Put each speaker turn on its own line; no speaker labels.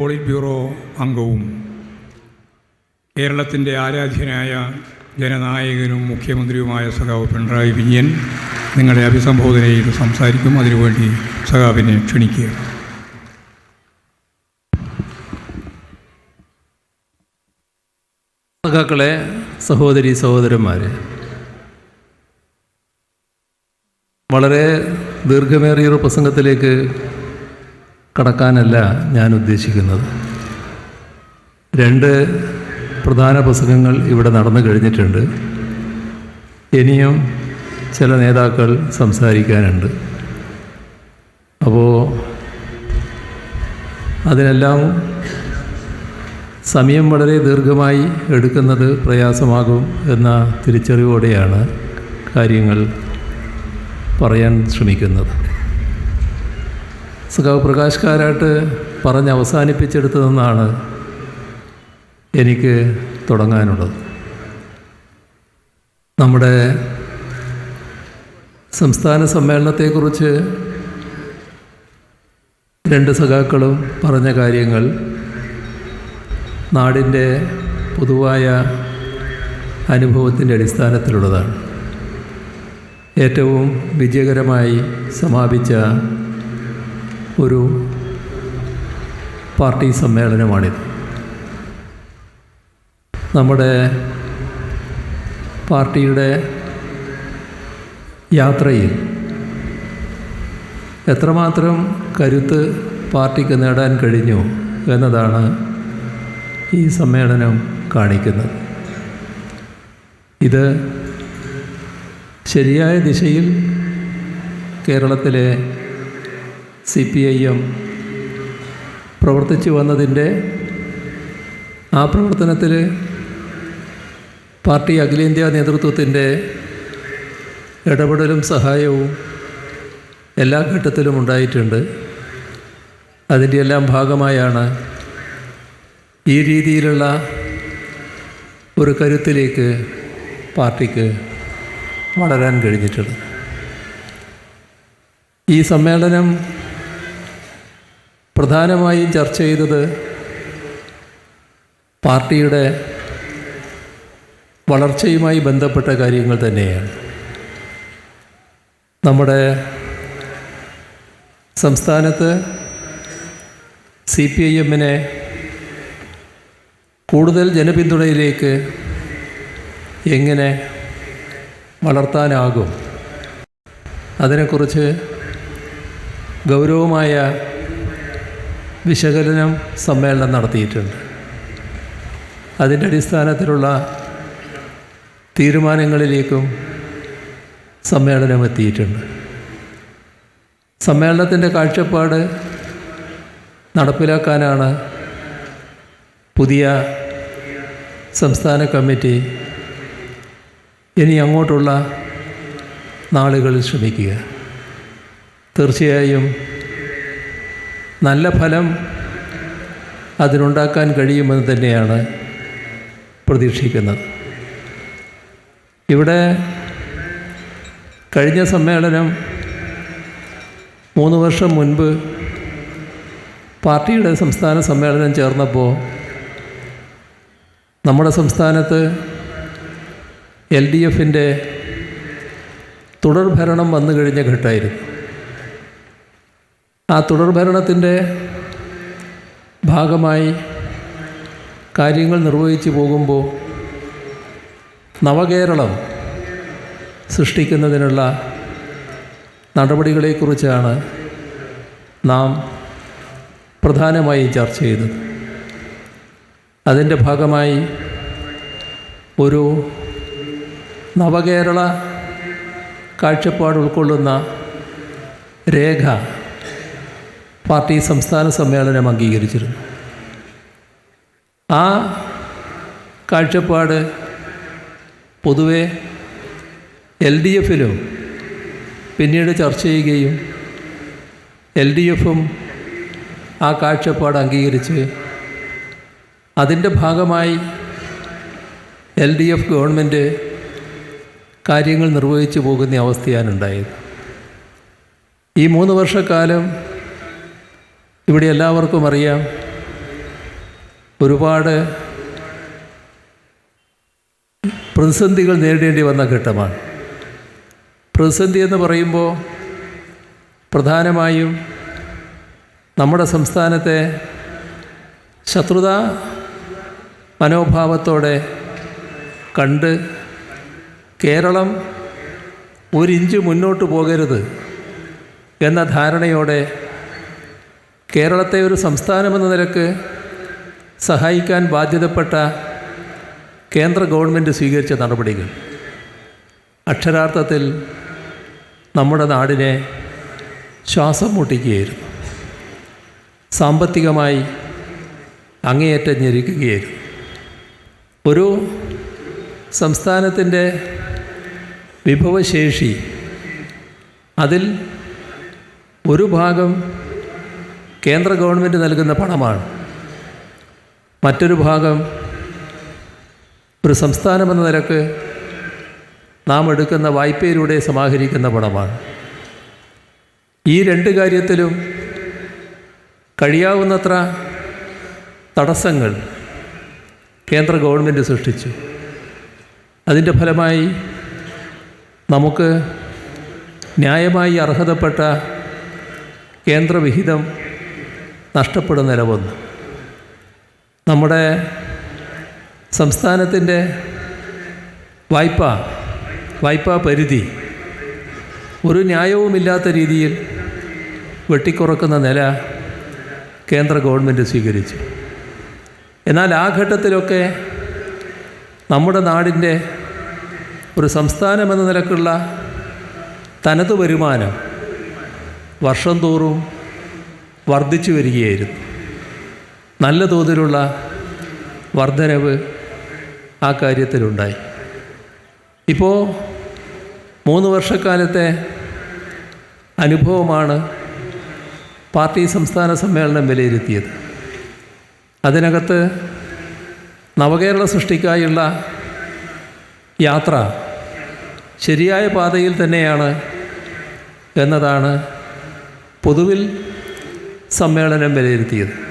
Polit bureau അംഗവും കേരളത്തിന്റെ ആരാധ്യനായ ജനനായകനും മുഖ്യമന്ത്രിയുമായ സഖാവ് പിണറായി വിജയൻ നിങ്ങളെ അഭിസംബോധന ചെയ്ത് സംസാരിക്കും. അതിനുവേണ്ടി സഖാവിനെ ക്ഷണിക്കുക.
സഖാക്കളെ സഹോദരി സഹോദരന്മാരെ വളരെ ദീർഘമേറിയൊരു പ്രസംഗത്തിലേക്ക് കടക്കാനല്ല ഞാൻ ഉദ്ദേശിക്കുന്നത്. രണ്ട് പ്രധാന പ്രസംഗങ്ങൾ ഇവിടെ നടന്നു കഴിഞ്ഞിട്ടുണ്ട്. ഇനിയും ചില നേതാക്കൾ സംസാരിക്കാനുണ്ട്. അപ്പോൾ അതിനെല്ലാം സമയം വളരെ ദീർഘമായി എടുക്കുന്നത് പ്രയാസമാകും എന്ന തിരിച്ചറിവോടെയാണ് കാര്യങ്ങൾ പറയാൻ ശ്രമിക്കുന്നത്. സഖാവ് പ്രകാശ് കാരാട്ട് പറഞ്ഞ് അവസാനിപ്പിച്ചെടുത്തതെന്നാണ് എനിക്ക് തുടങ്ങാനുള്ളത്. നമ്മുടെ സംസ്ഥാന സമ്മേളനത്തെക്കുറിച്ച് രണ്ട് സഖാക്കളും പറഞ്ഞ കാര്യങ്ങൾ നാടിന്റെ പൊതുവായ അനുഭവത്തിന്റെ അടിസ്ഥാനത്തിലുള്ളതാണ്. ഏറ്റവും വിജയകരമായി സമാപിച്ച ഒരു പാർട്ടി സമ്മേളനമാണിത്. നമ്മുടെ പാർട്ടിയുടെ യാത്രയിൽ എത്രമാത്രം കരുത്ത് പാർട്ടിക്ക് നേടാൻ കഴിഞ്ഞു എന്നതാണ് ഈ സമ്മേളനം കാണിക്കുന്നത്. ഇത് ശരിയായ ദിശയിൽ കേരളത്തിലെ സി പി ഐ എം പ്രവർത്തിച്ചു വന്നതിന്റെ ആ പ്രവർത്തനത്തിൽ പാർട്ടി അഖിലേന്ത്യാ നേതൃത്വത്തിന്റെ ഇടപെടലും സഹായവും എല്ലാ ഘട്ടത്തിലും ഉണ്ടായിട്ടുണ്ട്. അതിന്റെ എല്ലാം ഭാഗമായാണ് ഈ രീതിയിലുള്ള ഒരു കരുത്തിലേക്ക് പാർട്ടിക്ക് വളരാൻ കഴിഞ്ഞിട്ടുള്ളത്. ഈ സമ്മേളനം പ്രധാനമായും ചർച്ച ചെയ്തത് പാർട്ടിയുടെ വളർച്ചയുമായി ബന്ധപ്പെട്ട കാര്യങ്ങൾ തന്നെയാണ്. നമ്മുടെ സംസ്ഥാനത്ത് സി പി ഐ എമ്മിനെ കൂടുതൽ ജനപിന്തുണയിലേക്ക് എങ്ങനെ വളർത്താനാകും? അതിനെക്കുറിച്ച് ഗൗരവമായ വിശകലനം സമ്മേളനം നടത്തിയിട്ടുണ്ട്. അതിന്റെ അടിസ്ഥാനത്തിലുള്ള തീരുമാനങ്ങളിലേക്കും സമ്മേളനം എത്തിയിട്ടുണ്ട് സമ്മേളനത്തിന്റെ കാഴ്ചപ്പാട് നടപ്പിലാക്കാനാണ് പുതിയ സംസ്ഥാന കമ്മിറ്റി ഇനി അങ്ങോട്ടുള്ള നാളുകളിൽ ശ്രമിക്കുക. തീർച്ചയായും നല്ല ഫലം അതിനുണ്ടാക്കാൻ കഴിയുമെന്ന് തന്നെയാണ് പ്രതീക്ഷിക്കുന്നത്. ഇവിടെ കഴിഞ്ഞ സമ്മേളനം മൂന്ന് വർഷം മുൻപ് പാർട്ടിയുടെ സംസ്ഥാന സമ്മേളനം ചേർന്നപ്പോൾ നമ്മുടെ സംസ്ഥാനത്ത് എൽ ഡി എഫിന്റെ തുടർഭരണം വന്നു കഴിഞ്ഞ ഘട്ടമായിരുന്നു. ആ തുടർഭരണത്തിന്റെ ഭാഗമായി കാര്യങ്ങൾ നിർവഹിച്ചു പോകുമ്പോൾ നവകേരളം സൃഷ്ടിക്കുന്നതിനുള്ള നടപടികളെക്കുറിച്ചാണ് നാം പ്രധാനമായി ചർച്ച ചെയ്തത്. അതിന്റെ ഭാഗമായി ഒരു നവകേരള കാഴ്ചപ്പാട് ഉൾക്കൊള്ളുന്ന രേഖ പാർട്ടി സംസ്ഥാന സമ്മേളനം അംഗീകരിച്ചിരുന്നു. ആ കാഴ്ചപ്പാട് പൊതുവെ എൽ ഡി എഫിലും പിന്നീട് ചർച്ച ചെയ്യുകയും എൽ ഡി എഫും ആ കാഴ്ചപ്പാട് അംഗീകരിച്ച് അതിന്റെ ഭാഗമായി എൽ ഡി എഫ് ഗവൺമെന്റ് കാര്യങ്ങൾ നിർവഹിച്ചു പോകുന്ന അവസ്ഥയാണ് ഉണ്ടായത്. ഈ മൂന്ന് വർഷക്കാലം ഇവിടെ എല്ലാവർക്കും അറിയാം ഒരുപാട് പ്രതിസന്ധികൾ നേരിടേണ്ടി വന്ന ഘട്ടമാണ്. പ്രതിസന്ധി എന്ന് പറയുമ്പോൾ പ്രധാനമായും നമ്മുടെ സംസ്ഥാനത്തെ ശത്രുതാ മനോഭാവത്തോടെ കണ്ട് കേരളം ഒരിഞ്ച് മുന്നോട്ട് പോകരുത് എന്ന ധാരണയോടെ കേരളത്തെ ഒരു സംസ്ഥാനമെന്ന നിലയ്ക്ക് സഹായിക്കാൻ ബാധ്യതപ്പെട്ട കേന്ദ്ര ഗവൺമെന്റ് സ്വീകരിച്ച നടപടികൾ. അക്ഷരാർത്ഥത്തിൽ നമ്മുടെ നാടിനെ ശ്വാസം മുട്ടിക്കുകയായിരുന്നു. സാമ്പത്തികമായി അങ്ങേയറ്റം ഞെരുക്കുകയായിരുന്നു. ഒരു സംസ്ഥാനത്തിന്റെ വിഭവശേഷി അതിൽ ഒരു ഭാഗം കേന്ദ്ര ഗവൺമെന്റ് നൽകുന്ന പണമാണ്. മറ്റൊരു ഭാഗം ഒരു സംസ്ഥാനമെന്ന നിലയ്ക്ക് നാം എടുക്കുന്ന വായ്പയിലൂടെ സമാഹരിക്കുന്ന പണമാണ്. ഈ രണ്ട് കാര്യത്തിലും കഴിയാവുന്നത്ര തടസ്സങ്ങൾ കേന്ദ്ര ഗവൺമെന്റ് സൃഷ്ടിച്ചു. അതിന്റെ ഫലമായി നമുക്ക് ന്യായമായി അർഹതപ്പെട്ട കേന്ദ്രവിഹിതം നഷ്ടപ്പെടുന്ന നിലവൊന്ന്. നമ്മുടെ സംസ്ഥാനത്തിന്റെ വായ്പ വായ്പാ പരിധി ഒരു ന്യായവുമില്ലാത്ത രീതിയിൽ വെട്ടിക്കുറക്കുന്ന നില കേന്ദ്ര ഗവൺമെന്റ് സ്വീകരിച്ചു. എന്നാൽ ആ ഘട്ടത്തിലൊക്കെ നമ്മുടെ നാടിന്റെ ഒരു സംസ്ഥാനമെന്ന നിലക്കുള്ള തനത് വരുമാനം വർഷം തോറും വർദ്ധിച്ചു വരികയായിരുന്നു. നല്ല തോതിലുള്ള വർധനവ് ആ കാര്യത്തിലുണ്ടായി. ഇപ്പോൾ മൂന്ന് വർഷക്കാലത്തെ അനുഭവമാണ് പാർട്ടി സംസ്ഥാന സമ്മേളനം വിലയിരുത്തിയത്. അതിനകത്ത് നവകേരള സൃഷ്ടിക്കായുള്ള യാത്ര ശരിയായ പാതയിൽ തന്നെയാണ് എന്നതാണ് പൊതുവിൽ സമ്മേളനം വിലയിരുത്തിയത്.